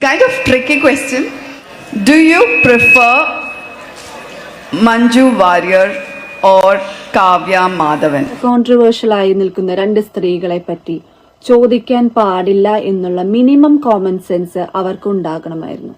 Kind of tricky question. Do you prefer Manju Warrior or Kavya Madhavan? Controversial ആയി നിൽക്കുന്ന രണ്ട് സ്ത്രീകളെ പറ്റി ചോദിക്കാൻ പാടില്ല എന്നുള്ള മിനിമം കോമൺ സെൻസ് അവർക്ക് ഉണ്ടാകണമായിരുന്നു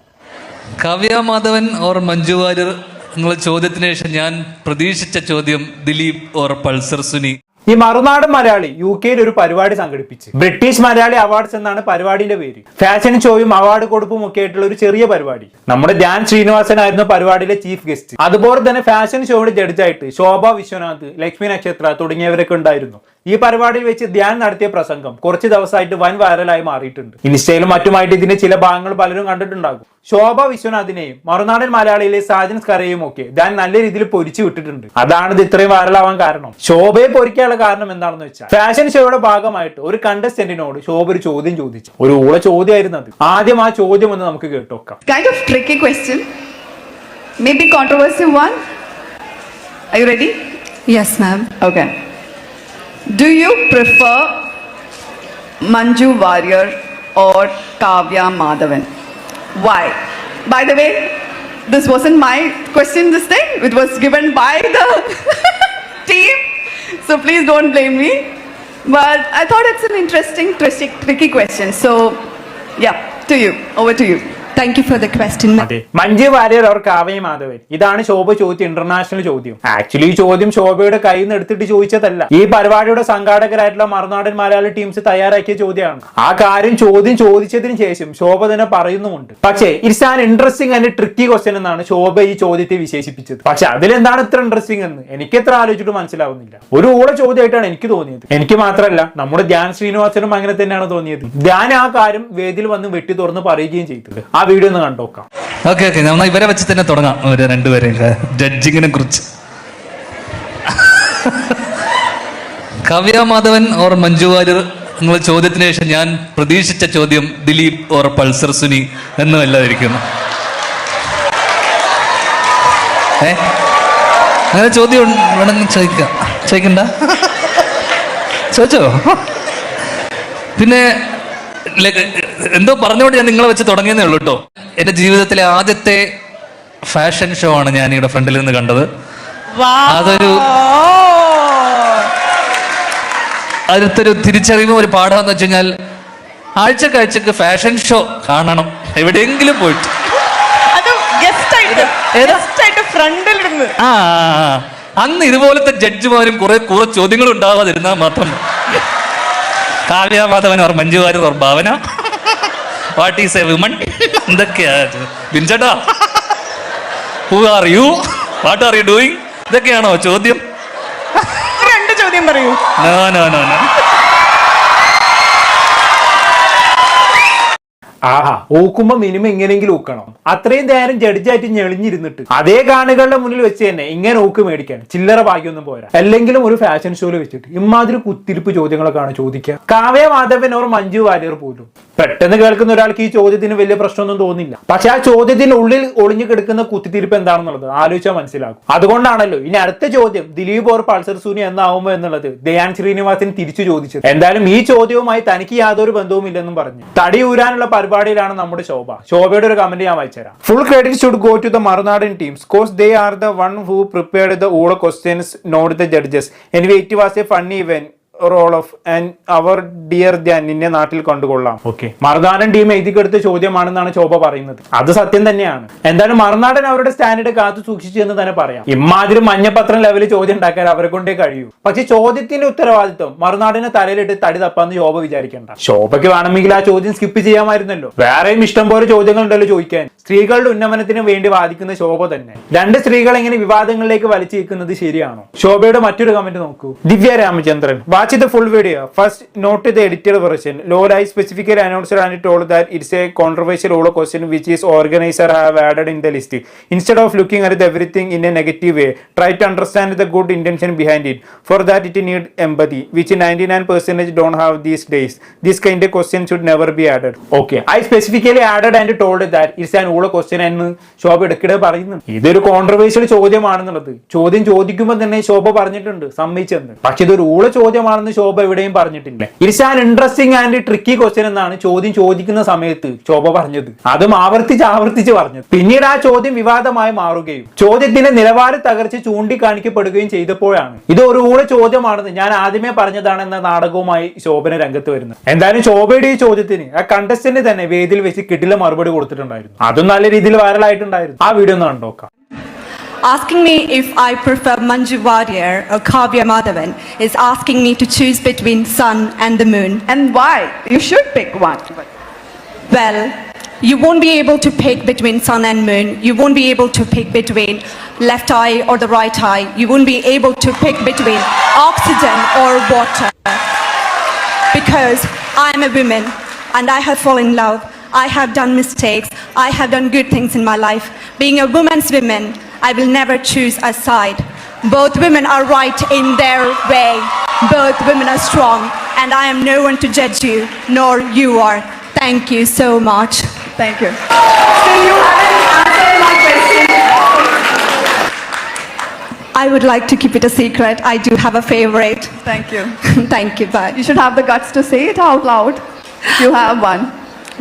കാവ്യ മാധവൻ ഓർ മഞ്ജു വാര്യർ എന്നുള്ള ചോദ്യത്തിന് ശേഷം ഞാൻ പ്രതീക്ഷിച്ച ചോദ്യം ദിലീപ് ഓർ പൾസർ സുനി ഈ മറുനാടൻ മലയാളി യു കെയിൽ ഒരു പരിപാടി സംഘടിപ്പിച്ചു. ബ്രിട്ടീഷ് മലയാളി അവാർഡ്സ് എന്നാണ് പരിപാടിന്റെ പേര്. ഫാഷൻ ഷോയും അവാർഡ് കൊടുപ്പും ഒക്കെ ആയിട്ടുള്ള ഒരു ചെറിയ പരിപാടി. നമ്മുടെ ധ്യാൻ ശ്രീനിവാസൻ ആയിരുന്നു പരിപാടിയിലെ ചീഫ് ഗസ്റ്റ് അതുപോലെ തന്നെ ഫാഷൻ ഷോയുടെ ജഡ്ജായിട്ട് ശോഭ വിശ്വനാഥ് ലക്ഷ്മി നക്ഷത്ര തുടങ്ങിയവരൊക്കെ ഉണ്ടായിരുന്നു. ഈ പരിപാടിയിൽ വെച്ച് ധ്യാൻ നടത്തിയ പ്രസംഗം കുറച്ച് ദിവസമായിട്ട് വൻ വൈറലായി മാറിയിട്ടുണ്ട്. ഇൻസ്റ്റയിലും മറ്റുമായിട്ട് ഇതിന്റെ ചില ഭാഗങ്ങൾ പലരും കണ്ടിട്ടുണ്ടാകും. ശോഭ വിശ്വനാഥിനെയും മറുനാടൻ മലയാളിയിലെ സാജൻ സ്കരയും ഒക്കെ ഞാൻ നല്ല രീതിയിൽ പൊരിച്ചു വിട്ടിട്ടുണ്ട് അതാണ് ഇത് ഇത്രയും വൈറലാവാൻ കാരണം ശോഭയെ പൊരിക്കാനുള്ള കാരണം എന്താണെന്ന് വെച്ചാൽ ഫാഷൻ ഷോയുടെ ഭാഗമായിട്ട് ഒരു കണ്ടസ്റ്റന്റിനോട് ശോഭ ഒരു ചോദ്യം ചോദിച്ചു ഒരു ഊള ചോദ്യമായിരുന്നു അത് ആദ്യം ആ ചോദ്യം ഒന്ന് നമുക്ക് കേട്ടോക്കാം Kind of tricky question. Maybe controversial one. Are you ready? Yes, ma'am. Okay. Do you prefer Manju Warrior or Kavya Madhavan? Why? By the way, this wasn't my question this time. It was given by the team. So please don't blame me. But I thought it's an interesting, tricky, tricky question. So, yeah, to you. Over to you. Thank you for the question അതെ. മഞ്ജു വാര്യർ അവർക്ക് കാവ്യ മാധവൻ. ഇതാണ് ശോഭ ചോദ്യം international ചോദ്യം. Actually ഈ ചോദ്യം ശോഭയുടെ കയ്യിൽ നിന്ന് എടുത്തിട്ട് ചോദിച്ചതല്ല. ഈ പരിപാടിയുടെ സംഘാടകരായിട്ടുള്ള മറുനാടൻ മലയാളി ടീംസ് തയ്യാറാക്കിയ ചോദ്യമാണ്. ആ കാര്യം ചോദ്യം ചോദിച്ചതിന് ശേഷം ശോഭ തന്നെ പറയുന്നുമുണ്ട്. പക്ഷേ it's an interesting and tricky question എന്നാണ് ശോഭ ഈ ചോദ്യത്തെ വിശേഷിപ്പിച്ചത്. പക്ഷെ അതിലെന്താണ് ഇത്ര ഇൻട്രസ്റ്റിംഗ് എന്ന് എനിക്ക് എത്ര ആലോചിച്ചിട്ട് മനസ്സിലാവുന്നില്ല. ഒരു ഊട ചോദ്യമായിട്ടാണ് എനിക്ക് തോന്നിയത്. എനിക്ക് മാത്രമല്ല നമ്മുടെ ധ്യാൻ ശ്രീനിവാസനും അങ്ങനെ തന്നെയാണ് തോന്നിയത്. ധ്യാൻ ആ കാര്യം വേദിയിൽ വന്ന് വെട്ടി തുറന്ന് പറയുകയും ചെയ്തത്. ആ വീഡിയോ ഒന്ന് കണ്ടോക്കാം ഓക്കെ ഓക്കെ നമ്മൾ ഇവരെ വെച്ച് തന്നെ തുടങ്ങാം. ഒരു രണ്ടുപേരെയും ജഡ്ജിങ്ങിനെ കുറിച്ച്. കാവ്യ മാധവൻ ഓർ മഞ്ജു വാര്യർ എന്നുള്ള ചോദ്യത്തിന് ശേഷം ഞാൻ പ്രതീക്ഷിച്ച ചോദ്യം ദിലീപ് ഓർ പൾസർ സുനി എന്നുമല്ലാതിരിക്കുന്നു ഏ? അങ്ങനെ ചോദ്യം വേണമെങ്കിൽ ചോദിക്കാം ചോദിക്കണ്ട? ചോദിച്ചോ? പിന്നെ എന്തോ പറഞ്ഞുകൊണ്ട് ഞാൻ നിങ്ങളെ വെച്ച് തുടങ്ങിയെന്നേ ഉള്ളൂ കേട്ടോ എന്റെ ജീവിതത്തിലെ ആദ്യത്തെ ഫാഷൻ ഷോ ആണ് ഞാൻ ഇവിടെ ഫ്രണ്ടിൽ നിന്ന് കണ്ടത്. അതൊരു അടുത്തൊരു തിരിച്ചറിവും ഒരു എന്ന് വെച്ച് കഴിഞ്ഞാൽ ആഴ്ചക്കാഴ്ചക്ക് ഫാഷൻ ഷോ കാണണം. എവിടെയെങ്കിലും പോയിട്ട്. ആ. അന്ന് ഇതുപോലത്തെ ജഡ്ജിമാരും കുറെ കുറെ ചോദ്യങ്ങൾ ഉണ്ടാവാതിരുന്നാൽ മാത്രം Kavya Madhavan or Manju Warrier or Bhavana. What is a women എന്തൊക്കെയാ ബിൻചേട്ടാ who are you what are you doing ഇതൊക്കെയാണോ ചോദ്യം? രണ്ട് ചോദ്യം പറയൂ. നോ നോ നോ നോ ആഹാ ഊക്കുമ്പോ മിനിമം ഇങ്ങനെയെങ്കിലും ഊക്കണം. അത്രയും നേരം ജഡ്ജായിട്ട് ഞെളിഞ്ഞിരുന്നിട്ട്. അതേ കാണികളുടെ മുന്നിൽ വെച്ച് തന്നെ ഇങ്ങനെ ഊക്ക് മേടിക്കാൻ ചില്ലറ ഭാഗ്യമൊന്നും പോരാ. അല്ലെങ്കിലും ഒരു ഫാഷൻ ഷോയിൽ വെച്ചിട്ട് ഇമാതിരി കുത്തിരിപ്പ് ചോദ്യങ്ങളൊക്കെയാണ് ചോദിക്കുക. കാവ്യ മാധവൻ ഓർ മഞ്ജു വാര്യർ പോലും. പെട്ടെന്ന് കേൾക്കുന്ന ഒരാൾക്ക് ഈ ചോദ്യത്തിന് വലിയ പ്രശ്നമൊന്നും തോന്നില്ല. പക്ഷെ ആ ചോദ്യത്തിന്റെ ഉള്ളിൽ ഒളിഞ്ഞു കിടക്കുന്ന കുത്തിത്തിരിപ്പ് എന്താണെന്നുള്ളത് ആലോചിച്ചാൽ മനസ്സിലാകും അതുകൊണ്ടാണല്ലോ ഇനി അടുത്ത ചോദ്യം ദിലീപ് ഓർ പൾസർ സൂനി എന്നാവുമോ എന്നുള്ളത് ദയാൻ ശ്രീനിവാസൻ തിരിച്ചു ചോദിച്ചത്. എന്തായാലും ഈ ചോദ്യവുമായി തനിക്ക് യാതൊരു ബന്ധവും ഇല്ലെന്നും പറഞ്ഞു തടി ഊരാനുള്ള പരിപാടിയിലാണ് നമ്മുടെ ശോഭ. ശോഭയുടെ ഒരു കമന്റ് ഞാൻ വായിച്ചുതരാം. Full credit should go to the Marunadan teams cause they are the one who prepared the all questions not the judges anyway it was a funny even role off and our dear Dhyan നിന്നെ നാട്ടിൽ കണ്ടുകൊള്ളാം. Okay മറുനാടൻ team എഴുതിക്കെടുത്ത ചോദ്യമാണെന്നാണ് ശോഭ പറയുന്നത്. അത് സത്യം തന്നെയാണ്. എന്തായാലും മറുനാടൻ അവരുടെ standard കാത്തു സൂക്ഷിച്ചു എന്ന് തന്നെ പറയാം. ഇമാതിരി മഞ്ഞപത്രം ലെവലിൽ ചോദ്യം ഉണ്ടാക്കാൻ അവരെ കൊണ്ടേ കഴിയൂ. പക്ഷെ ചോദ്യത്തിന്റെ ഉത്തരവാദിത്വം മറുനാടിനെ തലയിലിട്ട് തടി തപ്പാന്ന് ശോഭ വിചാരിക്കണ്ട. ശോഭയ്ക്ക് വേണമെങ്കിൽ ആ ചോദ്യം സ്കിപ്പ് ചെയ്യാമായിരുന്നല്ലോ. വേറെയും ഇഷ്ടം പോലെ ചോദ്യങ്ങൾ ഉണ്ടല്ലോ ചോദിക്കാൻ. സ്ത്രീകളുടെ ഉന്നമനത്തിന് വേണ്ടി വാദിക്കുന്ന ശോഭ തന്നെ. രണ്ട് സ്ത്രീകൾ എങ്ങനെ വിവാദങ്ങളിലേക്ക് വലിച്ചിരിക്കുന്നത് ശരിയാണോ? ശോഭയുടെ മറ്റൊരു കമന്റ് നോക്കൂ. Divya Ramachandran watch the full video first not the edited version lol I specifically announcer and told that it's a controversial all question which is organiser have added in the list instead of looking at everything in a negative way try to understand the good intention behind it for that it need empathy which ninety nine percentage don't have these days this kind question should never be added okay I specifically added and told that it's an ഊള question എന്ന് ശോഭ എടുക്കിടെ പറയുന്നു. ഇതൊരു controversial ചോദ്യമാണെന്നുള്ളത്. ചോദ്യം ചോദിക്കുമ്പോൾ തന്നെ ശോഭ പറഞ്ഞിട്ടുണ്ട് സമ്മതിച്ചെന്ന്. പക്ഷെ ഇതൊരു ഊള ചോദ്യമാണ് ചോദ്യമാണെന്ന് ശോഭ എവിടെയും പറഞ്ഞിട്ടില്ല. An interesting and tricky question എന്നാണ് ചോദ്യം ചോദിക്കുന്ന സമയത്ത് ശോഭ പറഞ്ഞത്. അതും ആവർത്തിച്ച് ആവർത്തിച്ച് പറഞ്ഞത്. പിന്നീട് ആ ചോദ്യം വിവാദമായി മാറുകയും ചോദ്യത്തിന്റെ നിലവാര തകർച്ച ചൂണ്ടിക്കാണിക്കപ്പെടുകയും ചെയ്തപ്പോഴാണ്. ഇത് ഒരു ഊള ചോദ്യമാണെന്ന് ഞാൻ ആദ്യമേ പറഞ്ഞതാണെന്ന നാടകവുമായി ശോഭന രംഗത്ത് വരുന്നത്. എന്തായാലും ശോഭയുടെ ഈ ചോദ്യത്തിന് ആ കണ്ടസ്റ്റന്റ് തന്നെ വേദിയിൽ വെച്ച് കിട്ടില്ല മറുപടി കൊടുത്തിട്ടുണ്ടായിരുന്നു. അതും നല്ല രീതിയിൽ വൈറലായിട്ടുണ്ടായിരുന്നു ആ വീഡിയോ ഒന്ന് കണ്ടോക്കാം Asking me if I prefer Manju Warrior or Kavya Madhavan is asking me to choose between sun and the moon. And why? You should pick one. Well, you won't be able to pick between sun and moon. You won't be able to pick between left eye or the right eye. You won't be able to pick between oxygen or water. Because I'm a woman and I have fallen in love. I have done mistakes. I have done good things in my life. Being a woman's woman, I will never choose a side. Both women are right in their way. Both women are strong, and I am no one to judge you, nor you are. Thank you so much. Thank you. Still, you haven't answered my question. I would like to keep it a secret. I do have a favorite. Thank you. Thank you, bye. You should have the guts to say it out loud. You have one.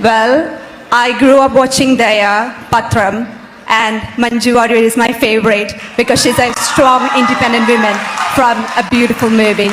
Well, I grew up watching Daya Patram, and Manju Warrior is my favorite because she's a strong, independent woman from a beautiful movie.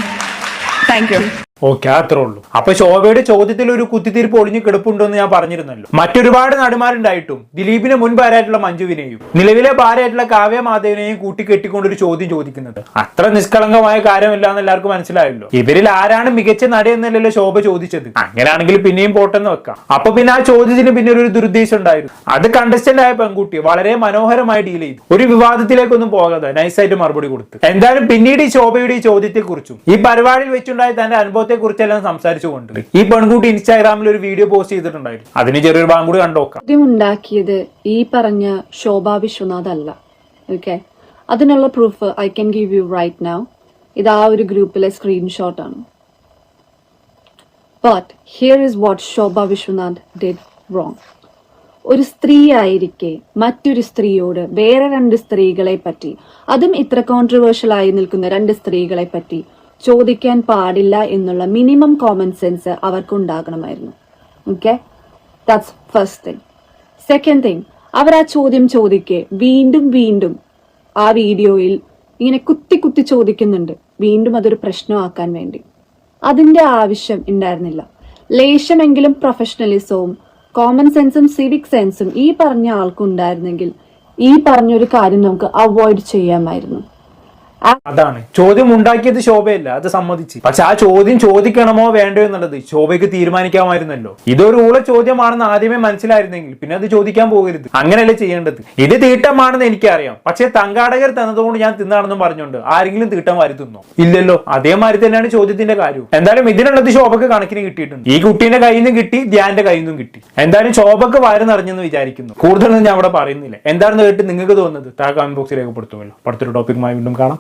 Thank you. Okay അത്രേ ഉള്ളൂ. അപ്പൊ ശോഭയുടെ ചോദ്യത്തിൽ ഒരു കുത്തിത്തിരിപ്പ് ഒളിഞ്ഞു കിടപ്പുണ്ടെന്ന് ഞാൻ പറഞ്ഞിരുന്നല്ലോ. മറ്റൊരുപാട് നടിമാരുണ്ടായിട്ടും ദിലീപിന് മുൻ ഭാരമായിട്ടുള്ള മഞ്ജുവിനെയും നിലവിലെ ഭാര്യയായിട്ടുള്ള കാവ്യ മാധവിനെയും കൂട്ടിക്കെട്ടിക്കൊണ്ട് ഒരു ചോദ്യം ചോദിക്കുന്നത്. അത്ര നിഷ്കളങ്കമായ കാര്യമില്ല എന്ന് എല്ലാവർക്കും മനസ്സിലായല്ലോ. ഇവരിൽ ആരാണ് മികച്ച നടി എന്നല്ലല്ലോ ശോഭ ചോദിച്ചത്. അങ്ങനെയാണെങ്കിൽ പിന്നെയും പോട്ടെന്ന് വെക്കാം. അപ്പൊ പിന്നെ ആ ചോദ്യത്തിന് പിന്നെ ഒരു ദുരുദ്ദേശം ഉണ്ടായിരുന്നു. അത് കണ്ടസ്റ്റന്റ് ആയ പെൺകുട്ടി വളരെ മനോഹരമായി ഡീൽ ചെയ്തു. ഒരു വിവാദത്തിലേക്കൊന്നും പോകാതെ നൈസായിട്ട് മറുപടി കൊടുത്തു. എന്തായാലും പിന്നീട് ഈ ശോഭയുടെ ഈ ചോദ്യത്തെ കുറിച്ചും ഈ പരിപാടിയിൽ വെച്ചുണ്ടായ തന്റെ അനുഭവത്തെ കുറിച്ചെല്ലാം സംസാരിച്ചുകൊണ്ട് ഈ പെൺകുട്ടി ഇൻസ്റ്റാഗ്രാമിൽ ഒരു വീഡിയോ പോസ്റ്റ് ചെയ്തിട്ടുണ്ടായിരുന്നു. അതിന് ചെറിയൊരു ഭാഗം കൂടി കണ്ടോക്കാം ചോദ്യം ഉണ്ടാക്കിയത് ഈ പറഞ്ഞ ശോഭാ വിശ്വനാഥ് അല്ല ഓക്കെ അതിനുള്ള proof I can give you right now ഇത് ആ ഒരു ഗ്രൂപ്പിലെ സ്ക്രീൻഷോട്ടാണ് but here is what Shobha Viswanath did wrong ഒരു സ്ത്രീ ആയിരിക്കെ മറ്റൊരു സ്ത്രീയോട് വേറെ രണ്ട് സ്ത്രീകളെ പറ്റി അതും ഇത്ര കോൺട്രവേഴ്ഷ്യൽ ആയി നിൽക്കുന്ന രണ്ട് സ്ത്രീകളെ പറ്റി ചോദിക്കാൻ പാടില്ല എന്നുള്ള മിനിമം കോമൺ സെൻസ് അവർക്ക് ഉണ്ടാകണമായിരുന്നു okay that's first thing second thing അവർ ആ ചോദ്യം ചോദിക്കെ വീണ്ടും വീണ്ടും ആ വീഡിയോയിൽ ഇങ്ങനെ കുത്തി കുത്തി ചോദിക്കുന്നുണ്ട്. വീണ്ടും അതൊരു പ്രശ്നമാക്കാൻ വേണ്ടി. അതിന്റെ ആവശ്യം ഉണ്ടായിരുന്നില്ല. ലേശമെങ്കിലും പ്രൊഫഷണലിസവും കോമൺ സെൻസും സിവിക് സെൻസും ഈ പറഞ്ഞ ആൾക്കുണ്ടായിരുന്നെങ്കിൽ ഈ പറഞ്ഞൊരു കാര്യം നമുക്ക് അവോയ്ഡ് ചെയ്യാമായിരുന്നു. അതാണ്. ചോദ്യം ഉണ്ടാക്കിയത് ശോഭയല്ല അത് സമ്മതിച്ച്. പക്ഷെ ആ ചോദ്യം ചോദിക്കണമോ വേണ്ടോ എന്നുള്ളത് ശോഭയ്ക്ക് തീരുമാനിക്കാമായിരുന്നല്ലോ. ഇതൊരു ഊള ചോദ്യമാണെന്ന് ആദ്യമേ മനസ്സിലായിരുന്നെങ്കിൽ പിന്നെ അത് ചോദിക്കാൻ പോകരുത്. അങ്ങനെയല്ലേ ചെയ്യേണ്ടത്? ഇത് തീട്ടമാണെന്ന് എനിക്കറിയാം. പക്ഷെ തങ്കാടകർ തന്നതുകൊണ്ട് ഞാൻ തിന്നാണെന്നും പറഞ്ഞുകൊണ്ട് ആരെങ്കിലും തീട്ടം വാരി ഇല്ലല്ലോ. അതേമാതിരി തന്നെയാണ് ചോദ്യത്തിന്റെ കാര്യം എന്തായാലും ഇതിനുള്ളത് ശോഭക്ക് കണക്കിന് കിട്ടിയിട്ടുണ്ട്. ഈ കുട്ടീന്റെ കയ്യിൽ നിന്നും കിട്ടി ധ്യാന്റെ കയ്യിൽ നിന്നും കിട്ടി. എന്തായാലും ശോഭക്ക് വയറ് നിറഞ്ഞെന്ന് വിചാരിക്കുന്നു. കൂടുതലൊന്നും ഞാൻ അവിടെ പറയുന്നില്ല. എന്താണെന്ന് കേട്ട് നിങ്ങൾക്ക് തോന്നുന്നത് താഴെ കമന്റ് ബോക്സിൽ രേഖപ്പെടുത്തുമല്ലോ. അടുത്തൊരു ടോപ്പിക്കുമായി വീണ്ടും കാണാം.